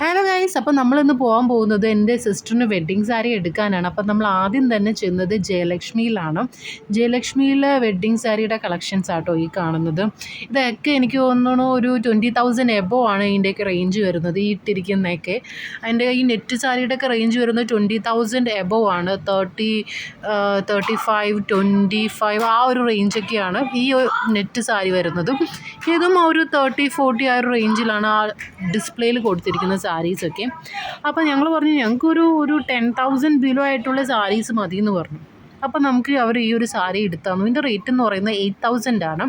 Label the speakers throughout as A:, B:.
A: Hello guys അപ്പോൾ നമ്മളിന്ന് പോകാൻ പോകുന്നത് എന്റെ സിസ്റ്ററിന് വെഡ്ഡിങ് സാരി എടുക്കാനാണ്. അപ്പോൾ നമ്മൾ ആദ്യം തന്നെ ചെന്നത് ജയലക്ഷ്മിയിലാണ്. ജയലക്ഷ്മിയിലെ വെഡ്ഡിങ് സാരിയുടെ കളക്ഷൻസ് ആട്ടോ ഈ കാണുന്നത്. ഇതൊക്കെ എനിക്ക് തോന്നുന്നു ഒരു ട്വന്റി തൗസൻഡ് എബോ ആണ് ഇതിന്റെയൊക്കെ റേഞ്ച് വരുന്നത് ഈ ഇട്ടിരിക്കുന്നതൊക്കെ. അതിന്റെ ഈ നെറ്റ് സാരിയുടെ ഒക്കെ റേഞ്ച് വരുന്നത് ട്വന്റി തൗസൻഡ് എബോ ആണ്. Thirty thirty five twenty five ആ ഒരു റേഞ്ചൊക്കെയാണ് ഈ നെറ്റ് സാരി വരുന്നത്. ഇതും ഒരു തേർട്ടി ഫോർട്ടി ആ ഒരു റേഞ്ചിലാണ് ആ ഡിസ്പ്ലേയിൽ കൊടുത്തിരിക്കുന്ന സാരീസൊക്കെ അപ്പോൾ ഞങ്ങൾ പറഞ്ഞു ഞങ്ങൾക്കൊരു ഒരു ടെൻ തൗസൻഡ് ബിലോ ആയിട്ടുള്ള സാരീസ് മതി എന്ന് പറഞ്ഞു. അപ്പോൾ നമുക്ക് അവർ ഈ ഒരു സാരി എടുത്താന്നു. ഇതിന്റെ റേറ്റ് എന്ന് പറയുന്നത് എയ്റ്റ് തൗസൻഡ് ആണ്.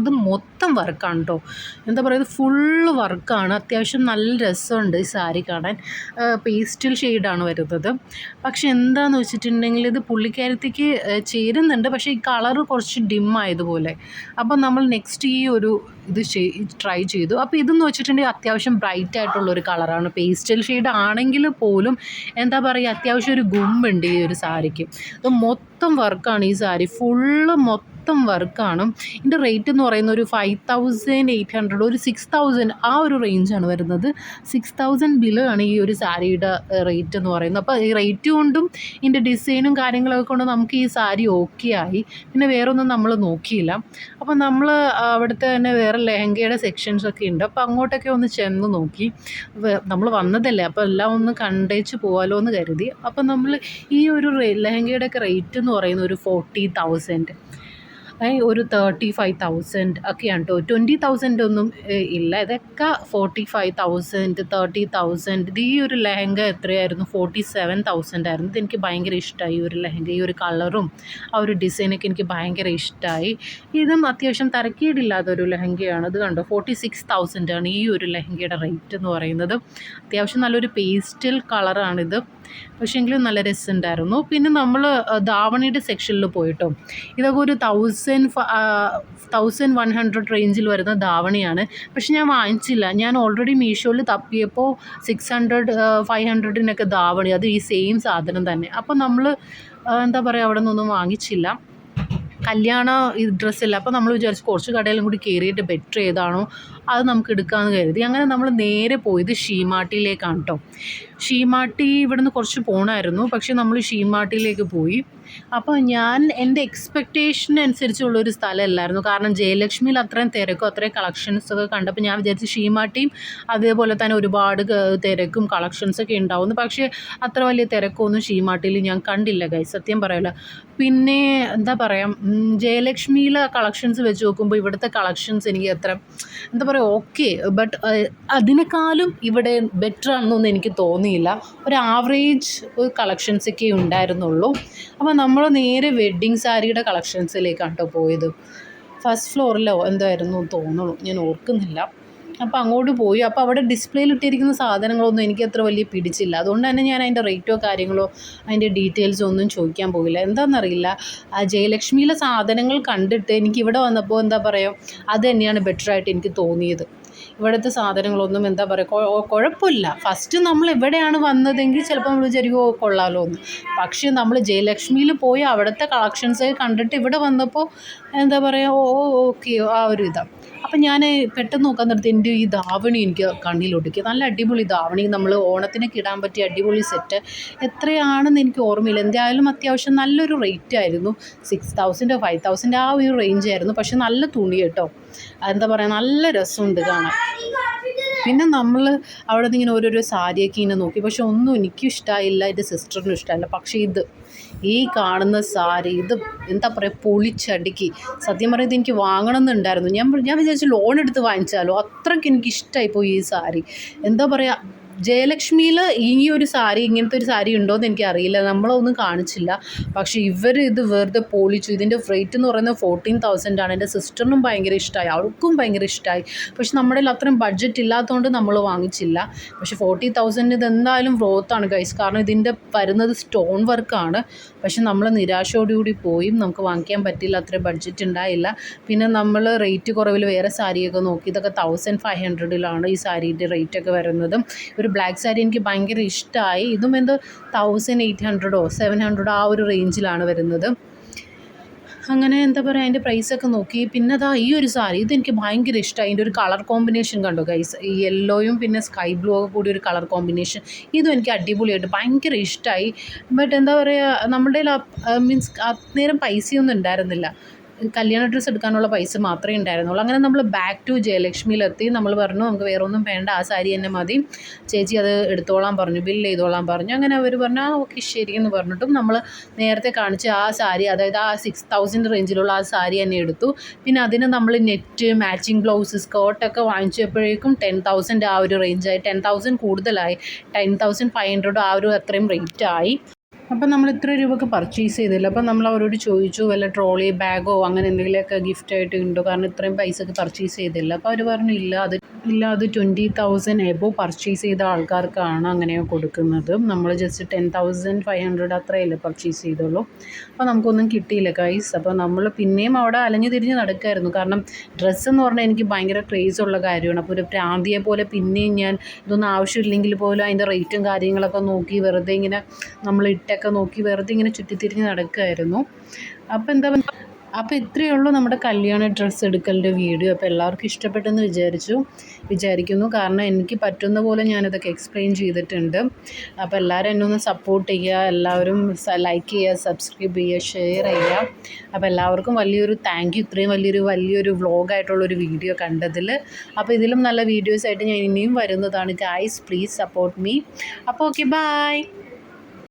A: ഇത് മൊത്തം വർക്കാണ് കേട്ടോ എന്താ പറയുക ഫുള്ള് വർക്കാണ്. അത്യാവശ്യം നല്ല രസമുണ്ട് ഈ സാരി കാണാൻ. പേസ്റ്റൽ ഷെയ്ഡാണ് വരുന്നത്. പക്ഷെ എന്താണെന്ന് വെച്ചിട്ടുണ്ടെങ്കിൽ ഇത് പുള്ളിക്കാരത്തേക്ക് ചേരുന്നുണ്ട്. പക്ഷേ ഈ കളർ കുറച്ച് ഡിം ആയതുപോലെ. അപ്പം നമ്മൾ നെക്സ്റ്റ് ഈ ഒരു ഇത് ട്രൈ ചെയ്തു. അപ്പോൾ ഇതെന്ന് വെച്ചിട്ടുണ്ടെങ്കിൽ അത്യാവശ്യം ബ്രൈറ്റ് ആയിട്ടുള്ള ഒരു കളറാണ് പേസ്റ്റൽ ഷെയ്ഡ് ആണെങ്കിൽ പോലും എന്താ പറയുക അത്യാവശ്യം ഒരു ഗുമ്പുണ്ട് ഈ ഒരു സാരിക്ക്. ഇത് മൊത്തം വർക്കാണ് ഈ സാരി. ഫുള്ള് മൊത്തം മൊത്തം വർക്കാണ് ഇതിന്റെ റേറ്റ് എന്ന് പറയുന്ന ഒരു ഫൈവ് തൗസൻഡ് എയ്റ്റ് ഹൺഡ്രഡ് ഒരു സിക്സ് തൗസൻഡ് ആ ഒരു റേഞ്ചാണ് വരുന്നത്. സിക്സ് തൗസൻഡ് ബിലോ ആണ് ഈ ഒരു സാരിയുടെ റേറ്റ് എന്ന് പറയുന്നത്. അപ്പോൾ ഈ റേറ്റ് കൊണ്ടും ഇതിന്റെ ഡിസൈനും കാര്യങ്ങളൊക്കെ കൊണ്ട് നമുക്ക് ഈ സാരി ഓക്കെ ആയി. പിന്നെ വേറൊന്നും നമ്മൾ നോക്കിയില്ല. അപ്പോൾ നമ്മൾ അവിടുത്തെ തന്നെ വേറെ ലെഹങ്കയുടെ സെക്ഷൻസ് ഒക്കെ ഉണ്ട്. അപ്പോൾ അങ്ങോട്ടൊക്കെ ഒന്ന് ചെന്ന് നോക്കി. നമ്മൾ വന്നതല്ലേ? അപ്പോൾ എല്ലാം ഒന്ന് കണ്ടേച്ച് പോകാമല്ലോ എന്ന് കരുതി. അപ്പോൾ നമ്മൾ ഈ ഒരു ലെഹങ്കയുടെ ഒക്കെ റേറ്റ് എന്ന് പറയുന്ന ഒരു ഫോർട്ടി തൗസൻഡ് ഒരു തേർട്ടി ഫൈവ് തൗസൻഡ് ഒക്കെയാണ് കേട്ടോ ട്വന്റി തൗസൻഡ് ഒന്നും ഇല്ല. ഇതൊക്കെ forty five thousand thirty thousand ഇത് ഈ ഒരു ലെഹങ്ക എത്രയായിരുന്നു? ഫോർട്ടി സെവൻ തൗസൻഡ് ആയിരുന്നു ഇതെനിക്ക് ഭയങ്കര ഇഷ്ടമായി ഈ ഒരു ലെഹങ്ക ഈ ഒരു കളറും ആ ഒരു ഡിസൈനൊക്കെ എനിക്ക് ഭയങ്കര ഇഷ്ടമായി ഇതും അത്യാവശ്യം തരക്കേടില്ലാത്തൊരു ലെഹങ്കയാണ്. ഇത് കണ്ടോ? ഫോർട്ടി സിക്സ് തൗസൻഡ് ആണ് ഈ ഒരു ലെഹങ്കയുടെ റേറ്റ് എന്ന് പറയുന്നത്. അത്യാവശ്യം നല്ലൊരു പേസ്റ്റൽ കളറാണിത് പക്ഷേങ്കിലും നല്ല രസമുണ്ടായിരുന്നു. പിന്നെ നമ്മൾ ധാവണിയുടെ സെക്ഷനിൽ പോയിട്ടോ. ഇതൊക്കെ ഒരു തൗസൻഡ് തൗസൻഡ് വൺ ഹൺഡ്രഡ് റേഞ്ചിൽ വരുന്ന ധാവണിയാണ്. പക്ഷെ ഞാൻ വാങ്ങിച്ചില്ല. ഞാൻ ഓൾറെഡി മീഷോയിൽ തപ്പിയപ്പോൾ സിക്സ് ഹൺഡ്രഡ് ഫൈവ് ഹൺഡ്രഡിനൊക്കെ ധാവണി. അത് ഈ സെയിം സാധനം തന്നെ. അപ്പോൾ നമ്മൾ എന്താ പറയുക അവിടെ നിന്നൊന്നും വാങ്ങിച്ചില്ല. കല്യാണ ഡ്രസ്സല്ല അപ്പോൾ നമ്മൾ വിചാരിച്ചു കുറച്ച് കടയിലും കൂടി കയറിയിട്ട് ബെറ്റർ ഏതാണോ അത് നമുക്ക് എടുക്കാമെന്ന് കരുതി. അങ്ങനെ നമ്മൾ നേരെ പോയത് ഷീമാട്ടിയിലേക്കാണ് കേട്ടോ ഷീമാട്ടി ഇവിടുന്ന് കുറച്ച് പോണായിരുന്നു. പക്ഷേ നമ്മൾ ഷീമാട്ടിയിലേക്ക് പോയി. അപ്പോൾ ഞാൻ എന്റെ എക്സ്പെക്റ്റേഷൻ അനുസരിച്ചുള്ളൊരു സ്ഥലമല്ലായിരുന്നു. കാരണം ജയലക്ഷ്മിയിൽ അത്രയും തിരക്കും അത്രയും കളക്ഷൻസ് ഒക്കെ കണ്ടപ്പോൾ ഞാൻ വിചാരിച്ചു ഷീമാട്ടിയും അതേപോലെ തന്നെ ഒരുപാട് തിരക്കും കളക്ഷൻസൊക്കെ ഉണ്ടാവുന്നു പക്ഷേ അത്ര വലിയ തിരക്കൊന്നും ഷീമാട്ടിയിൽ ഞാൻ കണ്ടില്ല കൈ സത്യം പറയല പിന്നെ എന്താ പറയുക ജയലക്ഷ്മിയിലെ കളക്ഷൻസ് വെച്ച് നോക്കുമ്പോൾ ഇവിടുത്തെ കളക്ഷൻസ് എനിക്ക് അത്ര എന്താ പറയുക ഓക്കെ ബട്ട് അതിനേക്കാളും ഇവിടെ ബെറ്റർ ആണെന്നൊന്നും എനിക്ക് തോന്നിയില്ല. ഒരു ആവറേജ് ഒരു കളക്ഷൻസൊക്കെ ഉണ്ടായിരുന്നുള്ളൂ. അപ്പോൾ നമ്മൾ നേരെ വെഡ്ഡിങ് സാരിയുടെ കളക്ഷൻസിലേക്കാണ് കേട്ടോ പോയത്. ഫസ്റ്റ് ഫ്ലോറിലോ എന്തായിരുന്നു തോന്നുന്നു. ഞാൻ ഓർക്കുന്നില്ല. അപ്പോൾ അങ്ങോട്ട് പോയി. അപ്പോൾ അവിടെ ഡിസ്പ്ലേയിൽ ഇട്ടിരിക്കുന്ന സാധനങ്ങളൊന്നും എനിക്ക് അത്ര വലിയ പിടിച്ചില്ല. അതുകൊണ്ട് തന്നെ ഞാൻ അതിന്റെ റേറ്റോ കാര്യങ്ങളോ അതിന്റെ ഡീറ്റെയിൽസോ ഒന്നും ചോദിക്കാൻ പോയില്ല എന്താണെന്നറിയില്ല ആ ജയലക്ഷ്മിയിലെ സാധനങ്ങൾ കണ്ടിട്ട് എനിക്ക് ഇവിടെ വന്നപ്പോൾ എന്താ പറയുക അത് തന്നെയാണ് ബെറ്ററായിട്ട് എനിക്ക് തോന്നിയത്. ഇവിടുത്തെ സാധനങ്ങളൊന്നും എന്താ പറയുക കുഴപ്പമില്ല ഫസ്റ്റ് നമ്മൾ എവിടെയാണ് വന്നതെങ്കിൽ ചിലപ്പോൾ നമ്മൾ വിചാരിക്കുമോ കൊള്ളാലോ എന്ന് പക്ഷേ നമ്മൾ ജയലക്ഷ്മിയിൽ പോയി അവിടുത്തെ കളക്ഷൻസ് കണ്ടിട്ട് ഇവിടെ വന്നപ്പോൾ എന്താ പറയുക ഓ ഓക്കെ ആ ഒരു ഇതാണ് അപ്പം ഞാൻ പെട്ടെന്ന് നോക്കാൻ നിർത്തി എന്റെ ഈ ധാവണി എനിക്ക് കണ്ണിലൊടുക്കി നല്ല അടിപൊളി ധാവണി. നമ്മൾ ഓണത്തിനൊക്കെ ഇടാൻ പറ്റിയ അടിപൊളി സെറ്റ് എത്രയാണെന്ന് എനിക്ക് ഓർമ്മയില്ല. എന്തായാലും അത്യാവശ്യം നല്ലൊരു റേറ്റ് ആയിരുന്നു. സിക്സ് തൗസൻഡ് ഫൈവ് തൗസൻഡ് ആ ഒരു റേഞ്ച് ആയിരുന്നു. പക്ഷെ നല്ല തുണി കേട്ടോ. എന്താ പറയുക നല്ല രസമുണ്ട് കാണാൻ. പിന്നെ നമ്മൾ അവിടെ നിന്ന് ഇങ്ങനെ ഓരോരോ സാരിയൊക്കെ ഇങ്ങനെ നോക്കി. പക്ഷെ ഒന്നും എനിക്കും ഇഷ്ടമായില്ല എന്റെ സിസ്റ്ററിനും ഇഷ്ടമായില്ല പക്ഷേ ഇത് ഈ കാണുന്ന സാരി ഇത് എന്താ പറയുക പൊളിച്ചടുക്കി. സത്യം പറയുന്നത് എനിക്ക് വാങ്ങണം എന്നുണ്ടായിരുന്നു ഞാൻ ഞാൻ വിചാരിച്ചു ലോൺ എടുത്ത് വാങ്ങിച്ചാലോ? അത്രയ്ക്ക് എനിക്ക് ഇഷ്ടമായിപ്പോയി ഈ സാരി. എന്താ പറയുക ജയലക്ഷ്മിയിൽ ഈ ഒരു സാരി ഇങ്ങനത്തെ ഒരു സാരി ഉണ്ടോയെന്ന് എനിക്കറിയില്ല. നമ്മളൊന്നും കാണിച്ചില്ല. പക്ഷേ ഇവർ ഇത് വെറുതെ പൊളിച്ചു. ഇതിന്റെ റേറ്റ് എന്ന് പറയുന്നത് ഫോർട്ടീൻ തൗസൻഡ് ആണ്. എന്റെ സിസ്റ്ററിനും ഭയങ്കര ഇഷ്ടമായി അവൾക്കും ഭയങ്കര ഇഷ്ടമായി പക്ഷെ നമ്മുടെ അത്രയും ബഡ്ജറ്റ് ഇല്ലാത്തതുകൊണ്ട് നമ്മൾ വാങ്ങിച്ചില്ല. പക്ഷേ ഫോർട്ടി തൗസൻഡ് ഇത് എന്തായാലും ഗ്രോത്താണ് ഗൈസ് കാരണം ഇതിന്റെ വരുന്നത് സ്റ്റോൺ വർക്കാണ് പക്ഷെ നമ്മൾ നിരാശയോടുകൂടി പോയി. നമുക്ക് വാങ്ങിക്കാൻ പറ്റില്ല. അത്രയും ബഡ്ജറ്റ് ഉണ്ടായില്ല. പിന്നെ നമ്മൾ റേറ്റ് കുറവിൽ വേറെ സാരിയൊക്കെ നോക്കി. ഇതൊക്കെ തൗസൻഡ് ഫൈവ് ഹൺഡ്രഡിലാണ് ഈ സാരിയുടെ റേറ്റൊക്കെ വരുന്നത്. ഒരു ബ്ലാക്ക് സാരി എനിക്ക് ഭയങ്കര ഇഷ്ടമായി ഇതും എന്തോ തൗസൻഡ് എയ്റ്റ് ഹൺഡ്രഡോ സെവൻ ഹൺഡ്രഡോ ആ ഒരു റേഞ്ചിലാണ് വരുന്നത്. അങ്ങനെ എന്താ പറയുക അതിന്റെ പ്രൈസൊക്കെ നോക്കി. പിന്നെ അതാ ഈ ഒരു സാരി ഇതെനിക്ക് ഭയങ്കര ഇഷ്ടമായി അതിന്റെ ഒരു കളർ കോമ്പിനേഷൻ കണ്ടു ഗൈസ് ഈ യെല്ലോയും പിന്നെ സ്കൈ ബ്ലൂ ഒക്കെ കൂടി ഒരു കളർ കോമ്പിനേഷൻ ഇതും എനിക്ക് അടിപൊളിയായിട്ട് ഭയങ്കര ഇഷ്ടമായി ബട്ട് എന്താ പറയുക നമ്മുടെ മീൻസ് അന്നേരം പൈസയൊന്നും ഉണ്ടായിരുന്നില്ല. കല്യാണ ഡ്രസ്സ് എടുക്കാനുള്ള പൈസ മാത്രമേ ഉണ്ടായിരുന്നുള്ളൂ. അങ്ങനെ നമ്മൾ ബാക്ക് ടു ജയലക്ഷ്മിയിലെത്തി. നമ്മൾ പറഞ്ഞു നമുക്ക് വേറെ ഒന്നും വേണ്ട. ആ സാരി തന്നെ മതി. ചേച്ചി അത് എടുത്തോളാൻ പറഞ്ഞു ബില്ല് ചെയ്തോളാൻ പറഞ്ഞു. അങ്ങനെ അവർ പറഞ്ഞു ആ ഓക്കെ ശരി എന്ന് പറഞ്ഞിട്ടും നമ്മൾ നേരത്തെ കാണിച്ച ആ സാരി അതായത് ആ സിക്സ് തൗസൻഡ് റേഞ്ചിലുള്ള ആ സാരി തന്നെ എടുത്തു. പിന്നെ അതിന് നമ്മൾ നെറ്റ് മാച്ചിങ് ബ്ലൗസ് സ്കേർട്ടൊക്കെ വാങ്ങിച്ചപ്പോഴേക്കും ടെൻ തൗസൻഡ് ആ ഒരു റേഞ്ചായി ടെൻ തൗസൻഡ് കൂടുതലായി. ടെൻ തൗസൻഡ് ഫൈവ് ഹൺഡ്രഡ് ആ ഒരു അത്രയും റേറ്റ് ആയി. അപ്പം നമ്മൾ ഇത്ര രൂപക്ക് പർച്ചേസ് ചെയ്തില്ല. അപ്പം നമ്മൾ അവരോട് ചോദിച്ചു വല്ല ട്രോളി ബാഗോ അങ്ങനെ എന്തെങ്കിലുമൊക്കെ ഗിഫ്റ്റായിട്ട് ഉണ്ടോ? കാരണം ഇത്രയും പൈസക്ക് പർച്ചേസ് ചെയ്തില്ല. അപ്പോൾ അവർ പറഞ്ഞു ഇല്ല അത് ഇല്ല അത് ട്വന്റി തൗസൻഡ് എബോ പർച്ചേസ് ചെയ്ത ആൾക്കാർക്കാണ് അങ്ങനെ കൊടുക്കുന്നത്. നമ്മൾ just ten thousand five hundred അത്രയല്ലേ പർച്ചേസ് ചെയ്തുള്ളൂ. അപ്പോൾ നമുക്കൊന്നും കിട്ടിയില്ല കൈസ് അപ്പോൾ നമ്മൾ പിന്നെയും അവിടെ അലഞ്ഞു തിരിഞ്ഞ് നടക്കുമായിരുന്നു കാരണം ഡ്രസ്സ് എന്ന് പറഞ്ഞാൽ എനിക്ക് ഭയങ്കര ക്രേസ് ഉള്ള കാര്യമാണ്. അപ്പോൾ ഒരു പ്രാന്തിയെ പോലെ പിന്നെയും ഞാൻ ഇതൊന്നും ആവശ്യമില്ലെങ്കിൽ പോലും അതിന്റെ റേറ്റും കാര്യങ്ങളൊക്കെ നോക്കി വെറുതെ ഇങ്ങനെ നമ്മൾ ഇട്ടൊക്കെ നോക്കി വെറുതെ ഇങ്ങനെ ചുറ്റിത്തിരിഞ്ഞ് നടക്കുമായിരുന്നു അപ്പോൾ എന്താ അപ്പോൾ ഇത്രയേ ഉള്ളൂ നമ്മുടെ കല്യാണ ഡ്രസ്സ് എടുക്കലിന്റെ വീഡിയോ. അപ്പോൾ എല്ലാവർക്കും ഇഷ്ടപ്പെട്ടെന്ന് വിചാരിച്ചു വിചാരിക്കുന്നു. കാരണം എനിക്ക് പറ്റുന്ന പോലെ ഞാനിതൊക്കെ എക്സ്പ്ലെയിൻ ചെയ്തിട്ടുണ്ട്. അപ്പോൾ എല്ലാവരും എന്നെ ഒന്ന് സപ്പോർട്ട് ചെയ്യുക എല്ലാവരും ലൈക്ക് ചെയ്യുക സബ്സ്ക്രൈബ് ചെയ്യുക ഷെയർ ചെയ്യുക. അപ്പോൾ എല്ലാവർക്കും വലിയൊരു താങ്ക് യു ഇത്രയും വലിയൊരു വലിയൊരു വ്ളോഗായിട്ടുള്ളൊരു വീഡിയോ കണ്ടതിൽ അപ്പോൾ ഇതിലും നല്ല വീഡിയോസായിട്ട് ഞാൻ ഇനിയും വരുന്നതാണ്. ഗായ്സ് പ്ലീസ് സപ്പോർട്ട് മീ അപ്പോൾ ഓക്കെ ബായ്